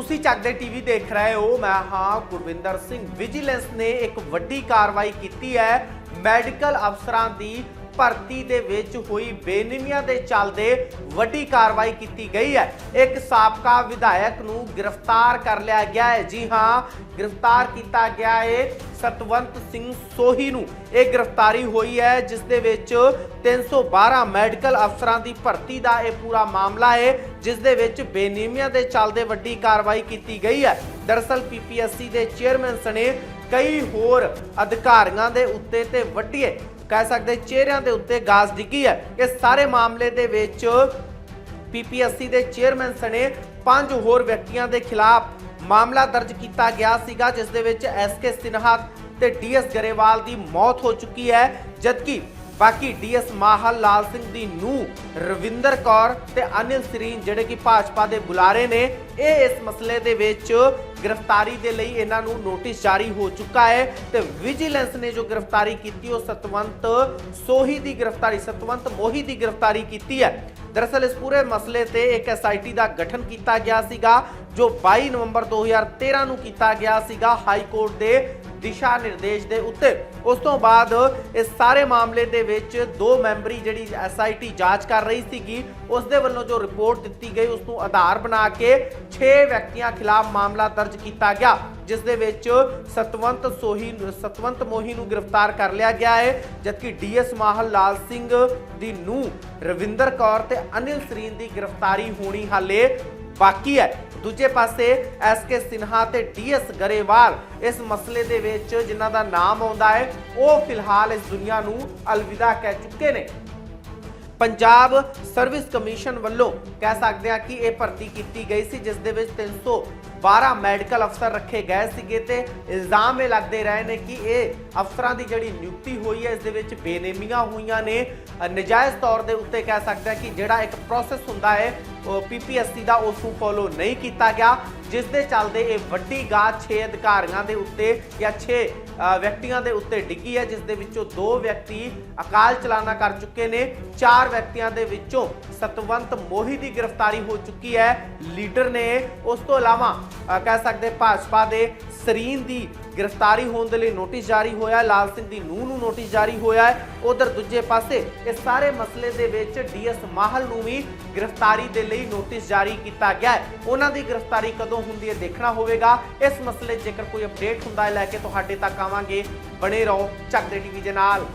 ਤੁਸੀਂ ਚੱਕਦੇ ਟੀਵੀ ਦੇਖ ਰਹੇ ਹੋ, ਮੈਂ ਹਾਂ ਗੁਰਵਿੰਦਰ ਸਿੰਘ। ਵਿਜੀਲੈਂਸ ਨੇ ਇੱਕ ਵੱਡੀ ਕਾਰਵਾਈ ਕੀਤੀ ਹੈ। ਮੈਡੀਕਲ ਅਫਸਰਾਂ ਦੀ ਭਰਤੀ ਦੇ ਵਿੱਚ ਹੋਈ ਬੇਨਿਮੀਆਂ ਦੇ ਚੱਲਦੇ ਵੱਡੀ ਕਾਰਵਾਈ ਕੀਤੀ ਗਈ ਹੈ। ਇੱਕ ਸਾਬਕਾ ਵਿਧਾਇਕ ਨੂੰ ਗ੍ਰਿਫਤਾਰ ਕਰ ਲਿਆ ਗਿਆ ਹੈ। ਜੀ ਹਾਂ, ਗ੍ਰਿਫਤਾਰ ਕੀਤਾ ਗਿਆ ਹੈ ਸਤਵੰਤ ਸਿੰਘ ਸੋਹੀ ਨੂੰ। ਇਹ ਗ੍ਰਿਫਤਾਰੀ ਹੋਈ ਹੈ, ਜਿਸ ਦੇ ਵਿੱਚ 312 ਮੈਡੀਕਲ ਅਫਸਰਾਂ ਦੀ ਭਰਤੀ ਦਾ ਇਹ ਪੂਰਾ ਮਾਮਲਾ ਹੈ ਜਿਸ ਦੇ ਵਿੱਚ ਬੇਨਿਯਮੀਆਂ ਦੇ ਚੱਲਦੇ ਵੱਡੀ ਕਾਰਵਾਈ ਕੀਤੀ ਗਈ ਹੈ। ਦਰਅਸਲ ਪੀਪੀਐਸਸੀ ਦੇ ਚੇਅਰਮੈਨ ਸਣੇ ਕਈ ਹੋਰ ਅਧਿਕਾਰੀਆਂ ਦੇ ਉੱਤੇ ਤੇ ਵੱਡੀਏ ਕਹਿ ਸਕਦੇ, ਚਿਹਰਿਆਂ ਦੇ ਉੱਤੇ ਗਾਜ਼ ਡਿੱਗੀ ਹੈ ਇਸ ਸਾਰੇ ਮਾਮਲੇ ਦੇ ਵਿੱਚ ਪੀਪੀਐਸਸੀ ਦੇ ਚੇਅਰਮੈਨ ਸਣੇ ਪੰਜ ਹੋਰ ਵਿਅਕਤੀਆਂ ਦੇ ਖਿਲਾਫ ਮਾਮਲਾ ਦਰਜ ਕੀਤਾ ਗਿਆ ਸੀਗਾ, ਜਿਸ ਦੇ ਵਿੱਚ ਐਸਕੇ ਸਿਨਹਾ ਤੇ ਡੀਐਸ ਗਰੇਵਾਲ ਦੀ ਮੌਤ ਹੋ ਚੁੱਕੀ ਹੈ। ਜਦਕਿ ਬਾਕੀ ਡੀਐਸ ਮਾਹਲ ਲਾਲ ਸਿੰਘ ਦੀ ਨੂੰ ਰਵਿੰਦਰ ਕੌਰ ਤੇ ਅਨਿਲ ਸਰੀਨ ਜਿਹੜੇ ਕਿ ਭਾਜਪਾ ਦੇ ਬੁਲਾਰੇ ਨੇ, ਇਹ ਇਸ ਮਸਲੇ ਦੇ ਵਿੱਚ ਗ੍ਰਿਫਤਾਰੀ ਦੇ ਲਈ ਇਹਨਾਂ ਨੂੰ ਨੋਟਿਸ ਜਾਰੀ ਹੋ ਚੁੱਕਾ ਹੈ ਤੇ ਵਿਜੀਲੈਂਸ ਨੇ ਜੋ ਗ੍ਰਿਫਤਾਰੀ ਕੀਤੀ, ਉਹ ਸਤਵੰਤ ਸੋਹੀ ਦੀ ਗ੍ਰਿਫਤਾਰੀ, ਸਤਵੰਤ ਮੋਹੀ ਦੀ ਗ੍ਰਿਫਤਾਰੀ ਕੀਤੀ ਹੈ। ਦਰਅਸਲ ਇਸ ਪੂਰੇ ਮਸਲੇ ਤੇ ਇੱਕ ਐਸਆਈਟੀ ਦਾ ਗਠਨ ਕੀਤਾ ਗਿਆ ਸੀਗਾ, ਜੋ 22 ਨਵੰਬਰ 2013 ਨੂੰ ਕੀਤਾ ਗਿਆ ਸੀਗਾ ਹਾਈ ਕੋਰਟ ਦੇ ਦਿਸ਼ਾ ਨਿਰਦੇਸ਼ ਦੇ ਉੱਤੇ। ਉਸ ਤੋਂ ਬਾਅਦ ਇਸ ਸਾਰੇ ਮਾਮਲੇ ਦੇ ਵਿੱਚ ਦੋ ਮੈਂਬਰੀ ਜਿਹੜੀ ਐਸਆਈਟੀ ਜਾਂਚ ਕਰ ਰਹੀ ਸੀਗੀ, ਉਸ ਦੇ ਵੱਲੋਂ ਜੋ ਰਿਪੋਰਟ ਦਿੱਤੀ ਗਈ, ਉਸ ਨੂੰ ਆਧਾਰ ਬਣਾ ਕੇ 6 ਵਿਅਕਤੀਆਂ ਖਿਲਾਫ ਮਾਮਲਾ ਦਰਜ ਕੀਤਾ ਗਿਆ, ਜਿਸ ਦੇ ਵਿੱਚ ਸਤਵੰਤ ਸੋਹੀ, ਸਤਵੰਤ ਮੋਹੀ ਨੂੰ ਗ੍ਰਿਫਤਾਰ ਕਰ ਲਿਆ ਗਿਆ ਹੈ, ਜਦਕਿ ਡੀਐਸ ਮਾਹਲ ਲਾਲ ਸਿੰਘ ਦੀ ਨੂੰ ਰਵਿੰਦਰ ਕੌਰ ਤੇ ਅਨਿਲ ਸਰੀਨ ਦੀ ਗ੍ਰਿਫਤਾਰੀ ਹੋਣੀ ਹਾਲੇ ਬਾਕੀ ਹੈ। ਦੂਜੇ ਪਾਸੇ ਐਸਕੇ ਸਿਨਹਾ ਤੇ ਡੀਐਸ ਗਰੇਵਾਲ ਇਸ ਮਸਲੇ ਦੇ ਵਿੱਚ ਜਿਨ੍ਹਾਂ ਦਾ ਨਾਮ ਆਉਂਦਾ ਹੈ, ਉਹ ਫਿਲਹਾਲ ਇਸ ਦੁਨੀਆ ਨੂੰ ਅਲਵਿਦਾ ਕਹਿ ਚੁੱਕੇ ਨੇ। ਪੰਜਾਬ ਸਰਵਿਸ ਕਮਿਸ਼ਨ ਵੱਲੋਂ ਕਹਿ ਸਕਦੇ ਹਾਂ ਕਿ ਇਹ ਭਰਤੀ ਕੀਤੀ ਗਈ ਸੀ ਜਿਸ ਦੇ ਵਿੱਚ 312 ਮੈਡੀਕਲ ਅਫਸਰ ਰੱਖੇ ਗਏ ਸੀਗੇ ਤੇ ਇਲਜ਼ਾਮ ਇਹ ਲੱਗਦੇ ਰਹੇ ਨੇ ਕਿ ਇਹ ਅਫਸਰਾਂ ਦੀ ਜਿਹੜੀ ਨਿਯੁਕਤੀ ਹੋਈ ਹੈ ਇਸ ਦੇ ਵਿੱਚ ਬੇਨੇਮੀਆਂ ਹੋਈਆਂ ਨੇ। ਅ, ਨਜਾਇਜ਼ ਤੌਰ ਦੇ ਉੱਤੇ ਕਹਿ ਸਕਦੇ ਹਾਂ ਕਿ ਜਿਹੜਾ ਇੱਕ ਪ੍ਰੋਸੈਸ ਹੁੰਦਾ ਹੈ ਉਹ ਪੀਪੀਐਸਸੀ ਦਾ ਉਸ ਨੂੰ ਫੋਲੋ ਨਹੀਂ ਕੀਤਾ ਗਿਆ। ਜਿਸ ਦੇ ਚੱਲਦੇ ਇਹ ਵੱਡੀ ਗਾਜ 6 ਅਧਿਕਾਰੀਆਂ ਦੇ ਉੱਤੇ ਜਾਂ 6 ਵਿਅਕਤੀਆਂ ਦੇ ਉੱਤੇ ਡਿੱਗੀ ਹੈ ਜਿਸ ਦੇ ਵਿੱਚੋਂ ਦੋ ਵਿਅਕਤੀ ਅਕਾਲ ਚਲਾਣਾ ਕਰ ਚੁੱਕੇ ਨੇ, ਚਾਰ ਵਿਅਕਤੀਆਂ ਦੇ ਵਿੱਚੋਂ ਸਤਵੰਤ ਮੋਹੀ ਦੀ ਗ੍ਰਿਫਤਾਰੀ ਹੋ ਚੁੱਕੀ ਹੈ, ਲੀਡਰ ਨੇ ਉਸ ਤੋਂ ਇਲਾਵਾ ਕਹਿ ਸਕਦੇ ਭਾਜਪਾ ਦੇ ਸਰੀਨ ਦੀ ਗ੍ਰਿਫਤਾਰੀ ਹੋਣ ਦੇ ਲਈ ਨੋਟਿਸ ਜਾਰੀ ਹੋਇਆ ਲਾਲ ਸਿੰਘ ਦੀ ਨੂੰਹ ਨੂੰ ਨੋਟਿਸ ਜਾਰੀ ਹੋਇਆ ਹੈ। ਉਧਰ ਦੂਜੇ ਪਾਸੇ ਇਹ ਸਾਰੇ ਮਸਲੇ ਦੇ ਵਿੱਚ ਡੀਐਸ ਮਾਹਲ ਨੂੰ ਵੀ ਗ੍ਰਿਫਤਾਰੀ ਦੇ ਲਈ ਨੋਟਿਸ ਜਾਰੀ ਕੀਤਾ ਗਿਆ ਹੈ। ਉਹਨਾਂ ਦੀ ਗ੍ਰਿਫਤਾਰੀ ਕਦੋਂ ਹੁੰਦੀ ਹੈ ਦੇਖਣਾ ਹੋਵੇਗਾ। ਇਸ ਮਸਲੇ ਜੇਕਰ ਕੋਈ ਅਪਡੇਟ ਹੁੰਦਾ ਹੈ, ਲੈ ਕੇ ਤੁਹਾਡੇ ਤੱਕ ਆਵਾਂਗੇ। ਬਣੇ ਰਹੋ ਚੱਕਦੇ ਟੀਵੀ ਦੇ ਨਾਲ।